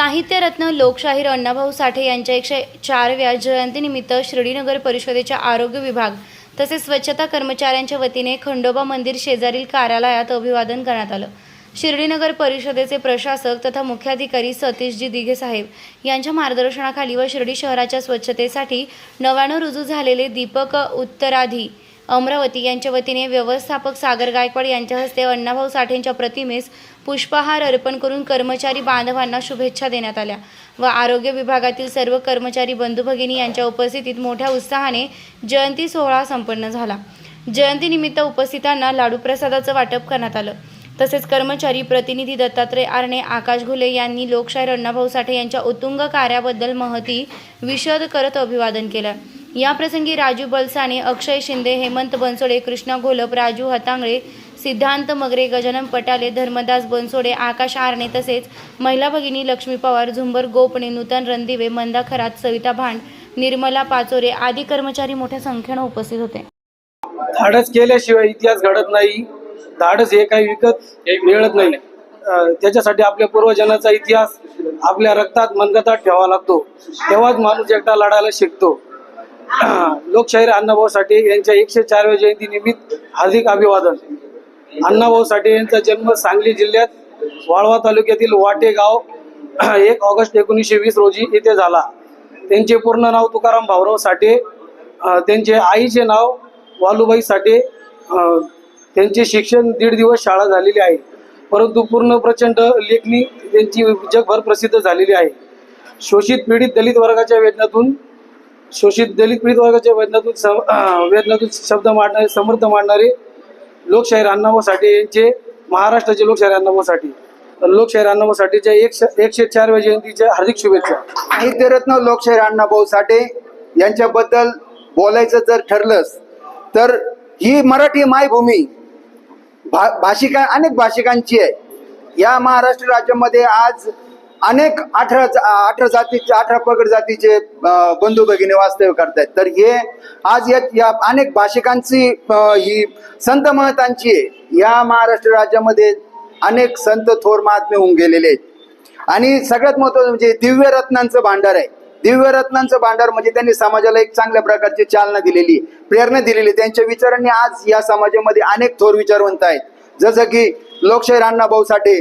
साहित्यरत्न लोकशाहीर अण्णाभाऊ साठे यांच्या एकशे चारव्या जयंतीनिमित्त शिर्डीनगर परिषदेच्या आरोग्य विभाग तसेच स्वच्छता कर्मचाऱ्यांच्या वतीने खंडोबा मंदिर शेजारील कार्यालयात अभिवादन करण्यात आलं. शिर्डीनगर परिषदेचे प्रशासक तथा मुख्याधिकारी सतीशजी दिघे साहेब यांच्या मार्गदर्शनाखाली व शिर्डी शहराच्या स्वच्छतेसाठी नव्यानं रुजू झालेले दीपक उत्तराधी अमरावती यांच्या वतीने व्यवस्थापक सागर गायकवाड यांच्या हस्ते अण्णाभाऊ साठेंच्या प्रतिमेस पुष्पहार अर्पण करून कर्मचारी बांधवांना शुभेच्छा देण्यात आल्या व आरोग्य विभागातील सर्व कर्मचारी बंधू भगिनी यांच्या उपस्थितीत मोठ्या उत्साहाने जयंती सोहळा संपन्न झाला. जयंतीनिमित्त उपस्थितांना लाडू प्रसादाचं वाटप करण्यात आलं. तसेच कर्मचारी प्रतिनिधी दत्तात्रय आरणे आकाश घुले यांनी लोकशाहीर अण्णाभाऊ साठे यांच्या उत्तुंग कार्याबद्दल महती विशद करत अभिवादन केलं. याप्रसंगी राजू बलसाने अक्षय शिंदे हेमंत बनसोडे कृष्णा घोलप राजू हतांगळे सिद्धांत मगरे गजानन पटाले धर्मदास बनसोडे आकाश आरणे तसेच महिला भगिनी लक्ष्मी पवार झुंबर गोपणे नूतन रणदिवे मंदा खरात सविता भांड निर्मला पाचोरे आदी कर्मचारी मोठ्या संख्येनं उपस्थित होते. धाडस केल्याशिवाय इतिहास घडत नाही. धाडस हे काही विकत मिळत नाही. त्याच्यासाठी आपल्या पूर्वजनाचा इतिहास आपल्या रक्तात मनगतात ठेवावा लागतो. तेव्हाच माणूस एकटा लढायला शिकतो. लोकशाहीर अण्णाभाऊ साठे यांच्या एकशे चारव्या जयंती निमित्त हार्दिक अभिवादन. अण्णाभाऊ साठे यांचा जन्म सांगली जिल्ह्यात वाळवा तालुक्यातील वाटे गाव एक ऑगस्ट एकोणीसशे वीस रोजी येथे झाला. त्यांचे पूर्ण नाव तुकाराम भाऊराव साठे त्यांचे आईचे नाव वालूबाई साठे त्यांचे शिक्षण दीड दिवस शाळा झालेली आहे. परंतु पूर्ण प्रचंड लेखणी त्यांची जगभर प्रसिद्ध झालेली आहे. शोषित पीडित दलित वर्गाच्या वेदनातून शोषित दलित पीडित वर्गाच्या वेदनातून सम- वेदनातून शब्द मांडणारे समर्थ मांडणारे लोकशाहीर अण्णाभाऊ साठे यांचे महाराष्ट्राचे लोकशाहीर अण्णाभाऊ साठे लोकशाहीर अण्णाभाऊ साठेच्या एकशे एकशे चारव्या जयंतीच्या हार्दिक शुभेच्छा. साहित्यरत्न लोकशाहीर अण्णाभाऊ साठे यांच्याबद्दल बोलायचं जर ठरलंच तर ही मराठी मायभूमी भा भाषिका अनेक भाषिकांची आहे. या महाराष्ट्र राज्यामध्ये आज अनेक अठरा अठरा जातीचे अठरा पगड जातीचे बंधू भगिनी वास्तव्य करतायत. तर हे आज या या अनेक भाषिकांची ही संत महतांची आहे. या महाराष्ट्र राज्यामध्ये अनेक संत थोर महात्मे होऊन गेलेले आहेत. आणि सगळ्यात महत्वाचं म्हणजे दिव्य रत्नांचं भांडार आहे. दिव्य रत्नांचं भांडार म्हणजे त्यांनी समाजाला एक चांगल्या प्रकारची चालना दिलेली प्रेरणा दिलेली त्यांच्या विचारांनी आज या समाजामध्ये अनेक थोर विचारवंत आहेत. जसं की लोकशाहीर अण्णाभाऊ साठे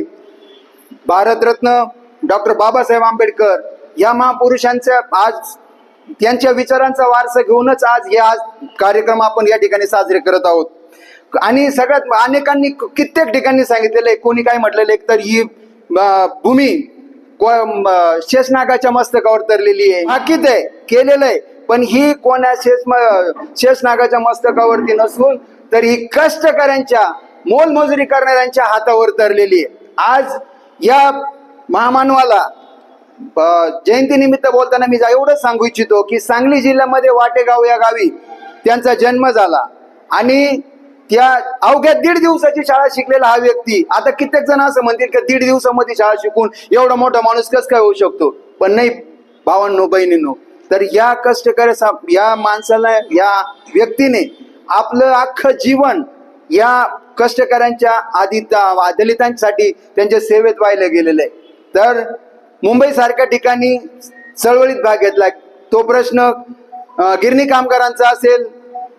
भारतरत्न डॉक्टर बाबासाहेब आंबेडकर या महापुरुषांच्या आज त्यांच्या विचारांचा वारसा घेऊनच आज हे आज कार्यक्रम आपण या ठिकाणी साजरे करत आहोत. आणि सगळ्यात अनेकांनी कित्येक ठिकाणी सांगितलेलं आहे कोणी काय म्हटलेलं आहे तर ही भूमी शेषनागाच्या मस्तकावर तरलेली आहे. भाकीत आहे केलेलं आहे. पण ही कोणा शेष शेषनागाच्या मस्तकावरती नसून तर ही कष्टकऱ्यांच्या मोलमजुरी करणाऱ्यांच्या हातावर तरलेली आहे. आज या महामानवाला. जयंती निमित्त बोलताना मी एवढंच सांगू इच्छितो की सांगली जिल्ह्यामध्ये वाटेगाव या गावी त्यांचा जन्म झाला. आणि त्या अवघ्या दीड दिवसाची शाळा शिकलेला हा व्यक्ती आता कित्येक जण असं म्हणतील की दीड दिवसामध्ये शाळा शिकून एवढा मोठा माणूस कस काय होऊ शकतो? पण नाही भावांनो बहिणींनो तर या कष्टकरी सा- या माणसाला या व्यक्तीने आपलं अख्खं जीवन या कष्टकऱ्यांच्या आधी दलितांसाठी त्यांच्या सेवेत वाहिलं गेलेलं आहे. तर मुंबई सारख्या ठिकाणी चळवळीत भाग घेतला. तो प्रश्न गिरणी कामगारांचा असेल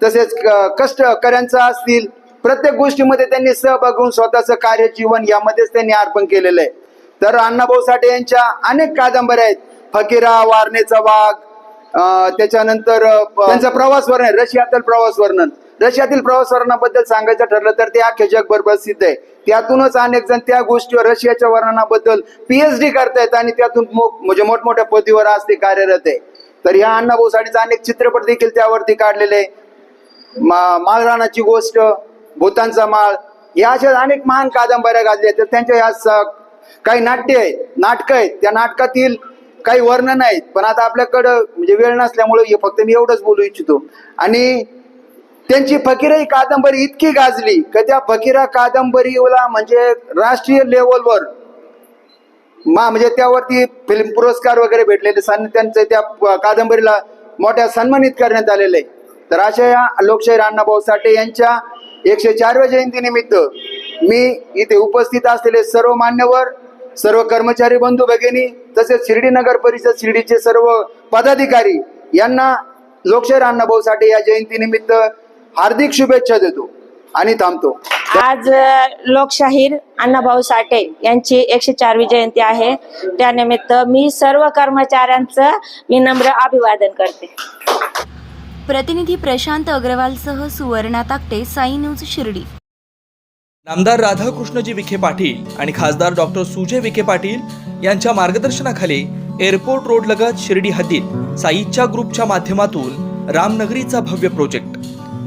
तसेच क- कष्टकऱ्यांचा असतील प्रत्येक गोष्टीमध्ये त्यांनी सहभाग घेऊन स्वतःचं कार्य जीवन यामध्येच त्यांनी अर्पण केलेलं आहे. तर अण्णाभाऊ साठे यांच्या अनेक कादंबऱ्या आहेत. फकीरा वारणेचा वाघ त्याच्यानंतर अं, त्यांचा प्रवास वर्णन रशियातल प्रवास वर्णन. रशियातील प्रवास सांगायचं ठरलं तर ते अख्खे जगभर प्रसिद्ध आहे. त्यातूनच अनेक जण त्या गोष्टीवर रशियाच्या वर्णनाबद्दल पीएचडी करतायत आणि त्यातून मो- म्हणजे मोठमोठ्या पदवीवर आज ते कार्यरत आहे. तर या अण्णाभाऊ साठेचे अनेक चित्रपट देखील त्यावरती काढलेले माळराणाची मा गोष्ट भूतांचा माळ या अशा अनेक महान कादंबऱ्या गाजल्या तर त्यांच्या या काही नाट्य आहेत नाटकं आहेत. त्या नाटकातील काही वर्णन आहेत. पण आता आपल्याकडं म्हणजे वेळ नसल्यामुळे हे फक्त मी एवढंच बोलू इच्छितो. आणि त्यांची फकीर ही कादंबरी इतकी गाजली की त्या फकीरा कादंबरीला म्हणजे राष्ट्रीय लेवलवर मा म्हणजे त्यावरती फिल्म पुरस्कार वगैरे भेटलेले सन त्यांचे त्या कादंबरीला मोठ्या सन्मानित करण्यात आलेले तर अशा या लोकशाहीर अण्णाभाऊ साठे यांच्या एकशे चारव्या जयंतीनिमित्त मी इथे उपस्थित असलेले सर्व मान्यवर सर्व कर्मचारी बंधू भगिनी तसेच शिर्डी नगर परिषद शिर्डीचे सर्व पदाधिकारी यांना लोकशाहीर अण्णाभाऊ साठे या जयंतीनिमित्त हार्दिक शुभेच्छा देतो आणि थांबतो. आज लोकशाहीर अण्णाभाऊ साठे यांची एकशे चारवी जयंती आहे. त्यानिमित्त मी सर्व कर्मचाऱ्यांचं विनम्र अभिवादन करते. प्रतिनिधी प्रशांत अग्रवालसह सुवर्णा ताकटे साई न्यूज शिर्डी. नामदार राधाकृष्णजी विखे पाटील आणि खासदार डॉक्टर सुजय विखे पाटील यांच्या मार्गदर्शनाखाली एअरपोर्ट रोड लगत शिर्डी हद्दीत साईच्या ग्रुपच्या माध्यमातून रामनगरीचा भव्य प्रोजेक्ट.